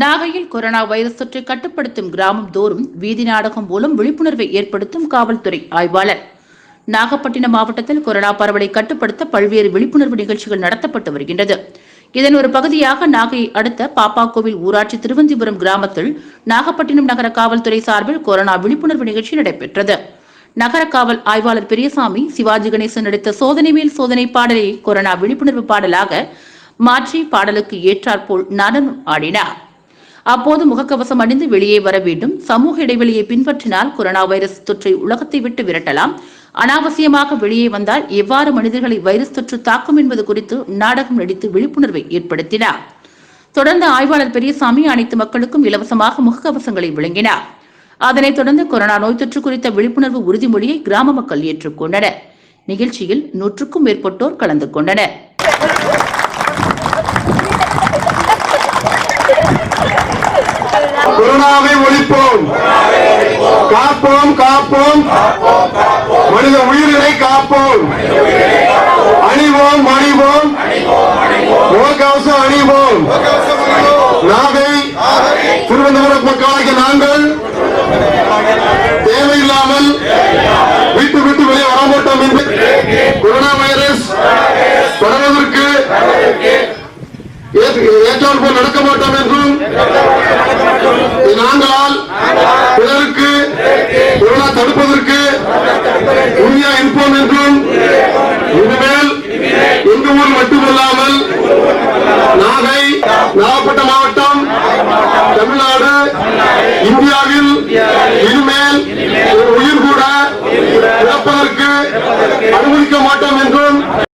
நாகையில் corona virus தொற்றை கட்டுப்படுத்தும் கிராமம் தோறும் வீதி நாடகம் மூலம் விழிப்புணர்வை ஏற்படுத்தும் காவல்துறை ஆய்வாளர். நாகப்பட்டினம் மாவட்டத்தில் கொரோனா பரவலை கட்டுப்படுத்த பல்வேறு விழிப்புணர்வு நிகழ்ச்சிகள் நடத்தப்பட்டு வருகின்றது. இதன் ஒரு பகுதியாக நாகையை அடுத்த பாப்பாக்கோவில் ஊராட்சி திருவந்திபுரம் கிராமத்தில் நாகப்பட்டினம் நகர காவல்துறை சார்பில் கொரோனா விழிப்புணர்வு நிகழ்ச்சி நடைபெற்றது. நகர காவல் ஆய்வாளர் பெரியசாமி சிவாஜி கணேசன் நடித்த சோதனை மேல் சோதனை பாடலை கொரோனா விழிப்புணர்வு பாடலாக மாற்றி பாடலுக்கு ஏற்றாற்போல் நடனம் ஆடினார். அப்போது முகக்கவசம் அணிந்து வெளியே வர வேண்டும். சமூக இடைவெளியை பின்பற்றினால் கொரோனா வைரஸ் தொற்றை உலகத்தை விட்டு விரட்டலாம். அனாவசியமாக வெளியே வந்தால் எவ்வாறு மனிதர்களை வைரஸ் தொற்று தாக்கும் என்பது குறித்து நாடகம் நடித்து விழிப்புணர்வை ஏற்படுத்தினார். தொடர்ந்து ஆய்வாளர் பெரியசாமி அனைத்து மக்களுக்கும் இலவசமாக முகக்கவசங்களை வழங்கினார். அதனைத் தொடர்ந்து கொரோனா நோய் தொற்று குறித்த விழிப்புணர்வு உறுதிமொழியை கிராம மக்கள் ஏற்றுக்கொண்டனர். நிகழ்ச்சியில் நூற்றுக்கும் மேற்பட்டோர் கலந்து கொண்டனர். கொரோனாவை ஒழிப்போம். காப்போம் காப்போம். மனித உயிர்களை காப்போம். அணிவோம் மணிவோம் முகக்கவசம் அணிவோம். நாகை திருவனந்தபுரம் மக்களாகிய நாங்கள் தேவையில்லாமல் விட்டு விட்டு வெளியே வர மாட்டோம் என்று கொரோனா வைரஸ் தொடர்வதற்கு ஏற்றால் போல் நடக்க மாட்டோம் என்றும் தடுப்பதற்கு கொரோனா தடுப்பதற்கு உறுதியா இருப்போம் என்றும் இனிமேல் எங்க ஊர் மட்டுமல்லாமல் நாகை நாகப்பட்டினம் மாவட்டம் தமிழ்நாடு இந்தியாவில்